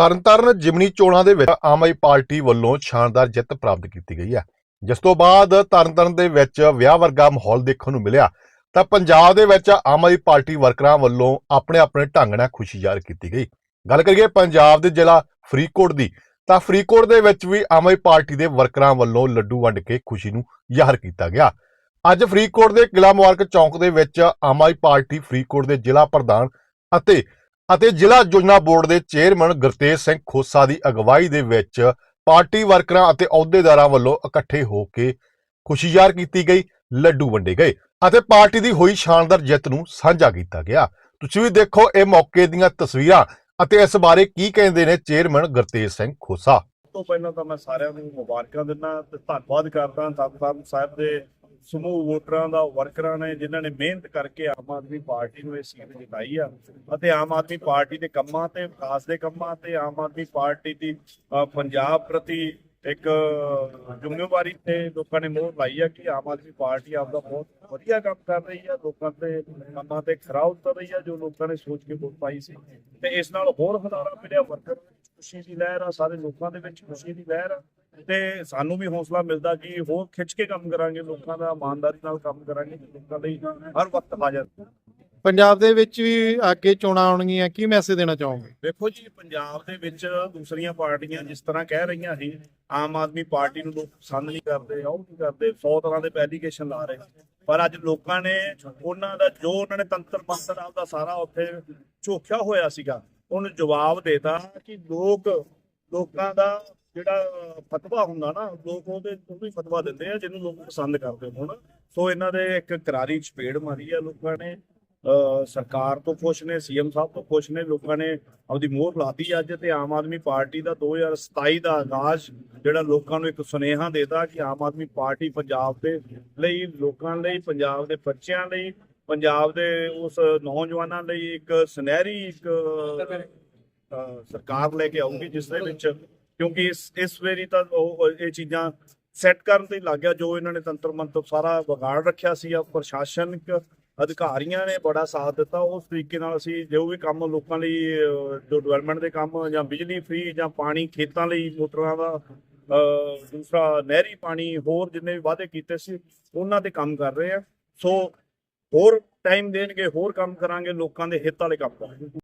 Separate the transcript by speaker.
Speaker 1: ਤਰਨਤਾਰਨ ਜਿਮਨੀ ਚੋਣਾਂ ਦੇ ਵਿੱਚ ਆਮ ਆਦਮੀ ਪਾਰਟੀ ਵੱਲੋਂ ਸ਼ਾਨਦਾਰ ਜਿੱਤ ਪ੍ਰਾਪਤ ਕੀਤੀ ਗਈ ਹੈ। ਜਿਸ ਤੋਂ ਬਾਅਦ ਤਰਨਤਾਰਨ ਦੇ ਵਿੱਚ ਵਿਆਹ ਵਰਗਾ ਮਾਹੌਲ ਦੇਖਣ ਨੂੰ ਮਿਲਿਆ, ਤਾਂ ਪੰਜਾਬ ਦੇ ਵਿੱਚ ਆਮ ਆਦਮੀ ਪਾਰਟੀ ਵਰਕਰਾਂ ਵੱਲੋਂ ਆਪਣੇ ਆਪਣੇ ਢੰਗ ਨਾਲ ਖੁਸ਼ੀ ਜ਼ਾਹਰ ਕੀਤੀ ਗਈ। ਗੱਲ ਕਰੀਏ ਪੰਜਾਬ ਦੇ ਜ਼ਿਲ੍ਹਾ ਫਰੀਦਕੋਟ ਦੀ, ਤਾਂ ਫਰੀਦਕੋਟ ਦੇ ਵਿੱਚ ਵੀ ਆਮ ਆਦਮੀ ਪਾਰਟੀ ਦੇ ਵਰਕਰਾਂ ਵੱਲੋਂ ਲੱਡੂ ਵੰਡ ਕੇ ਖੁਸ਼ੀ ਨੂੰ ਜ਼ਾਹਰ ਕੀਤਾ ਗਿਆ। ਅੱਜ ਫਰੀਦਕੋਟ ਦੇ ਕਿਲਾ ਮੁਬਾਰਕ ਚੌਂਕ ਦੇ ਵਿੱਚ ਆਮ ਆਦਮੀ ਪਾਰਟੀ ਫਰੀਦਕੋਟ ਦੇ ਜ਼ਿਲ੍ਹਾ ਪ੍ਰਧਾਨ ਅਤੇ ਅਤੇ ਜ਼ਿਲ੍ਹਾ ਯੋਜਨਾ ਬੋਰਡ ਦੇ ਚੇਅਰਮੈਨ ਗੁਰਤੇਜ ਸਿੰਘ ਖੋਸਾ ਦੀ ਅਗਵਾਈ ਦੇ ਵਿੱਚ ਪਾਰਟੀ ਵਰਕਰਾਂ ਅਤੇ ਅਹੁਦੇਦਾਰਾਂ ਵੱਲੋਂ ਇਕੱਠੇ ਹੋ ਕੇ ਖੁਸ਼ੀ ਜ਼ਾਹਰ ਕੀਤੀ ਗਈ, ਲੱਡੂ ਵੰਡੇ ਗਏ ਅਤੇ ਪਾਰਟੀ ਦੀ ਹੋਈ ਸ਼ਾਨਦਾਰ ਜਿੱਤ ਨੂੰ ਸਾਂਝਾ ਕੀਤਾ ਗਿਆ। ਤੁਸੀਂ ਵੀ ਦੇਖੋ ਇਹ ਮੌਕੇ ਦੀਆਂ ਤਸਵੀਰਾਂ ਅਤੇ ਇਸ ਬਾਰੇ ਕੀ ਕਹਿੰਦੇ ਨੇ ਚੇਅਰਮੈਨ ਗੁਰਤੇਜ ਸਿੰਘ ਖੋਸਾ।
Speaker 2: ਤੋਂ ਪਹਿਲਾਂ ਤਾਂ ਮੈਂ ਸਾਰਿਆਂ ਨੂੰ ਮੁਬਾਰਕਾਂ ਦਿੰਦਾ ਤੇ ਧੰਨਵਾਦ ਕਰਦਾ ਤਰਨਤਾਰਨ ਸਾਹਿਬ ਦੇ ਸਮੂਹ ਵੋਟਰਾਂ ਦਾ, ਵਰਕਰਾਂ ਨੇ ਜਿਨ੍ਹਾਂ ਨੇ ਮਿਹਨਤ ਕਰਕੇ ਆਮ ਆਦਮੀ ਪਾਰਟੀ ਨੂੰ ਇਹ ਸੀਟ ਜਿਤਾਈ ਆ ਅਤੇ ਆਮ ਆਦਮੀ ਪਾਰਟੀ ਦੇ ਕੰਮਾਂ ਤੇ, ਵਿਕਾਸ ਦੇ ਕੰਮਾਂ ਤੇ, ਆਮ ਆਦਮੀ ਪਾਰਟੀ ਦੀ ਪੰਜਾਬ ਪ੍ਰਤੀ ਇੱਕ ਜ਼ਿੰਮੇਵਾਰੀ ਤੇ ਲੋਕਾਂ ਨੇ ਮੋਹਰ ਲਾਈ ਆ ਕਿ ਆਮ ਆਦਮੀ ਪਾਰਟੀ ਆਪਦਾ ਬਹੁਤ ਵਧੀਆ ਕੰਮ ਕਰ ਰਹੀ ਆ, ਲੋਕਾਂ ਦੇ ਕੰਮਾਂ ਤੇ ਖਰਾ ਉਤਰ ਰਹੀ ਆ, ਜੋ ਲੋਕਾਂ ਨੇ ਸੋਚ ਕੇ ਵੋਟ ਪਾਈ ਸੀ ਤੇ ਇਸ ਨਾਲ ਹੋਰ ਹਜ਼ਾਰਾਂ ਮਿਲਿਆ ਵਰਕਰ ਖੁਸ਼ੀ ਦੀ ਲਹਿਰ ਆ, ਸਾਰੇ ਲੋਕਾਂ ਦੇ ਵਿੱਚ ਖੁਸ਼ੀ ਦੀ ਲਹਿਰ ਆ। ਤੇ ਸਾਨੂੰ ਵੀ ਹੌਸਲਾ ਮਿਲਦਾ ਕਿ ਹੋਰ ਖਿੱਚ ਕੇ ਕੰਮ ਕਰਾਂਗੇ ਲੋਕਾਂ ਦਾ ਇਮਾਨਦਾਰੀ ਨਾਲ ਕੰਮ ਕਰਾਂਗੇ ਲੋਕਾਂ ਲਈ ਹਰ ਵਕਤ ਹਾਜ਼ਰ
Speaker 3: ਪੰਜਾਬ ਦੇ ਵਿੱਚ ਵੀ ਅੱਗੇ ਚੋਣਾਂ ਆਉਣਗੀਆਂ ਕੀ ਮੈਸੇਜ ਦੇਣਾ ਚਾਹੋਗੇ
Speaker 2: ਦੇਖੋ ਜੀ ਪੰਜਾਬ ਦੇ ਵਿੱਚ ਦੂਸਰੀਆਂ ਪਾਰਟੀਆਂ ਜਿਸ ਤਰ੍ਹਾਂ ਕਹਿ ਰਹੀਆਂ ਸੀ ਆਮ ਆਦਮੀ ਪਾਰਟੀ ਨੂੰ ਲੋਕ ਪਸੰਦ ਨਹੀਂ ਕਰਦੇ ਉਹ ਨਹੀਂ ਕਰਦੇ 100 ਤਰ੍ਹਾਂ ਦੇ ਐਲੀਗੇਸ਼ਨ ਲਾ ਰਹੇ। ਪਰ ਅੱਜ ਲੋਕਾਂ ਨੇ ਉਹਨਾਂ ਦਾ ਜੋ ਉਹਨਾਂ ਨੇ ਤੰਤਰ ਮੰਤਰ ਆਪਦਾ ਸਾਰਾ ਉੱਥੇ ਝੋਖਿਆ ਹੋਇਆ ਸੀਗਾ ਉਹਨੂੰ ਜਵਾਬ ਦੇਤਾ ਕਿ ਲੋਕ ਲੋਕਾਂ ਦਾ ਜਿਹੜਾ ਫਤਵਾ ਹੁੰਦਾ ਨਾ ਲੋਕ ਉਹਦੇ ਉਹਨੂੰ ਫਤਵਾ ਦਿੰਦੇ ਆ ਜਿਹਨੂੰ ਲੋਕ ਪਸੰਦ ਕਰਦੇ ਹੋਣ। ਸੋ ਇਹਨਾਂ ਦੇ ਇੱਕ ਕਰਾਰੀ ਚਪੇੜ ਮਾਰੀ ਆ ਲੋਕਾਂ ਨੇ। ਸਰਕਾਰ ਤੋਂ ਖੁਸ਼ ਨੇ ਸੀਐਮ ਸਾਹਿਬ ਤੋਂ ਖੁਸ਼ ਨੇ ਲੋਕਾਂ ਨੇ ਆਪਦੀ ਮੋਹਰ ਲਾਤੀ ਅੱਜ ਤੇ ਆਮ ਆਦਮੀ ਪਾਰਟੀ ਦਾ 2027 ਦਾ ਆਗਾਜ਼ ਜਿਹੜਾ ਲੋਕਾਂ ਨੂੰ ਇੱਕ ਸੁਨੇਹਾ ਦੇਤਾ ਕਿ ਆਮ ਆਦਮੀ ਪਾਰਟੀ ਪੰਜਾਬ ਦੇ ਲਈ ਲੋਕਾਂ ਲਈ ਪੰਜਾਬ ਦੇ ਬੱਚਿਆਂ ਲਈ ਪੰਜਾਬ ਦੇ ਉਸ ਨੌਜਵਾਨਾਂ ਲਈ ਇੱਕ ਸੁਨਹਿਰੀ ਇੱਕ ਅਹ, ਸਰਕਾਰ ਲੈ ਕੇ ਆਊਗੀ ਜਿਸ ਦੇ ਵਿੱਚ ਕਿਉਂਕਿ ਇਸ ਇਸ ਵੇਰੀ ਤਾਂ ਉਹ ਇਹ ਚੀਜ਼ਾਂ ਸੈੱਟ ਕਰਨ ਤੇ ਲੱਗ ਗਿਆ, ਜੋ ਇਹਨਾਂ ਨੇ ਤੰਤਰ ਮੰਤਰ ਸਾਰਾ ਵਿਗਾੜ ਰੱਖਿਆ ਸੀ, ਆ ਪ੍ਰਸ਼ਾਸਨਿਕ ਅਧਿਕਾਰੀਆਂ ਨੇ ਬੜਾ ਸਾਥ ਦਿੱਤਾ, ਉਸ ਤਰੀਕੇ ਨਾਲ ਅਸੀਂ ਜੋ ਵੀ ਕੰਮ ਲੋਕਾਂ ਲਈ, ਜੋ ਡਿਵੈਲਪਮੈਂਟ ਦੇ ਕੰਮ ਜਾਂ ਬਿਜਲੀ ਫ੍ਰੀ ਜਾਂ ਪਾਣੀ ਖੇਤਾਂ ਲਈ ਮੋਟਰਾਂ ਦਾ ਦੂਸਰਾ ਨਹਿਰੀ ਪਾਣੀ, ਹੋਰ ਜਿੰਨੇ ਵੀ ਵਾਅਦੇ ਕੀਤੇ ਸੀ, ਉਹਨਾਂ ਤੇ ਕੰਮ ਕਰ ਰਹੇ ਆ। ਸੋ ਹੋਰ ਟਾਈਮ ਦੇਣਗੇ, ਹੋਰ ਕੰਮ ਕਰਾਂਗੇ ਲੋਕਾਂ ਦੇ ਹਿੱਤ ਵਾਲੇ ਕੰਮ ਕਰਾਂਗੇ।